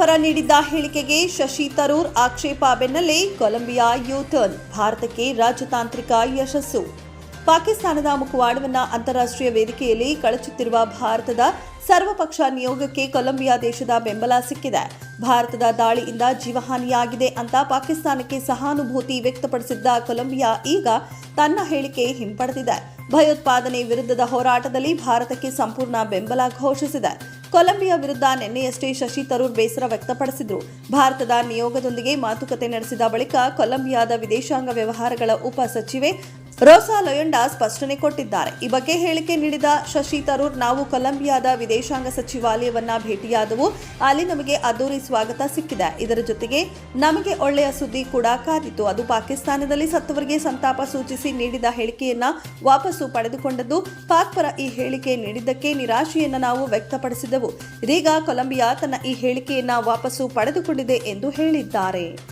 ಪರ ನೀಡಿದ್ದ ಹೇಳಿಕೆಗೆ ಶಶಿ ತರೂರ್ ಆಕ್ಷೇಪ ಬೆನ್ನಲ್ಲೇ ಕೊಲಂಬಿಯಾ ಯೂಥರ್ನ್ ಭಾರತಕ್ಕೆ ರಾಜತಾಂತ್ರಿಕ ಯಶಸ್ಸು. ಪಾಕಿಸ್ತಾನದ ಮುಖವಾಡವನ್ನ ಅಂತಾರಾಷ್ಟ್ರೀಯ ವೇದಿಕೆಯಲ್ಲಿ ಕಳಚುತ್ತಿರುವ ಭಾರತದ ಸರ್ವಪಕ್ಷ ನಿಯೋಗಕ್ಕೆ ಕೊಲಂಬಿಯಾ ದೇಶದ ಬೆಂಬಲ ಸಿಕ್ಕಿದೆ. ಭಾರತದ ದಾಳಿಯಿಂದ ಜೀವಹಾನಿಯಾಗಿದೆ ಅಂತ ಪಾಕಿಸ್ತಾನಕ್ಕೆ ಸಹಾನುಭೂತಿ ವ್ಯಕ್ತಪಡಿಸಿದ್ದ ಕೊಲಂಬಿಯಾ ಈಗ ತನ್ನ ಹೇಳಿಕೆ ಹಿಂಪಡೆದಿದೆ. ಭಯೋತ್ಪಾದನೆ ವಿರುದ್ಧದ ಹೋರಾಟದಲ್ಲಿ ಭಾರತಕ್ಕೆ ಸಂಪೂರ್ಣ ಬೆಂಬಲ ಘೋಷಿಸಿದೆ. ಕೊಲಂಬಿಯಾ ವಿರುದ್ಧ ನಿನ್ನೆಯಷ್ಟೇ ಶಶಿ ತರೂರ್ ಬೇಸರ ವ್ಯಕ್ತಪಡಿಸಿದ್ರು. ಭಾರತದ ನಿಯೋಗದೊಂದಿಗೆ ಮಾತುಕತೆ ನಡೆಸಿದ ಬಳಿಕ ಕೊಲಂಬಿಯಾದ ವಿದೇಶಾಂಗ ವ್ಯವಹಾರಗಳ ಉಪ ಸಚಿವೆ ರೋಸಾ ಲೊಯೊಂಡಾ ಸ್ಪಷ್ಟನೆ ಕೊಟ್ಟಿದ್ದಾರೆ. ಈ ಬಗ್ಗೆ ಹೇಳಿಕೆ ನೀಡಿದ ಶಶಿ ತರೂರ್, ನಾವು ಕೊಲಂಬಿಯಾದ ವಿದೇಶಾಂಗ ಸಚಿವಾಲಯವನ್ನ ಭೇಟಿಯಾದವು. ಅಲ್ಲಿ ನಮಗೆ ಅದ್ದೂರಿ ಸ್ವಾಗತ ಸಿಕ್ಕಿದೆ. ಇದರ ಜೊತೆಗೆ ನಮಗೆ ಒಳ್ಳೆಯ ಸುದ್ದಿ ಕೂಡ ಕಾದಿತ್ತು. ಅದು ಪಾಕಿಸ್ತಾನದಲ್ಲಿ ಸತ್ತವರಿಗೆ ಸಂತಾಪ ಸೂಚಿಸಿ ನೀಡಿದ ಹೇಳಿಕೆಯನ್ನ ವಾಪಸ್ಸು ಪಡೆದುಕೊಂಡದ್ದು. ಪಾಕ್ ಪರ ಈ ಹೇಳಿಕೆ ನೀಡಿದ್ದಕ್ಕೆ ನಿರಾಶೆಯನ್ನು ನಾವು ವ್ಯಕ್ತಪಡಿಸಿದೆವು. ಇದೀಗ ಕೊಲಂಬಿಯಾ ತನ್ನ ಈ ಹೇಳಿಕೆಯನ್ನ ವಾಪಸ್ಸು ಪಡೆದುಕೊಂಡಿದೆ ಎಂದು ಹೇಳಿದ್ದಾರೆ.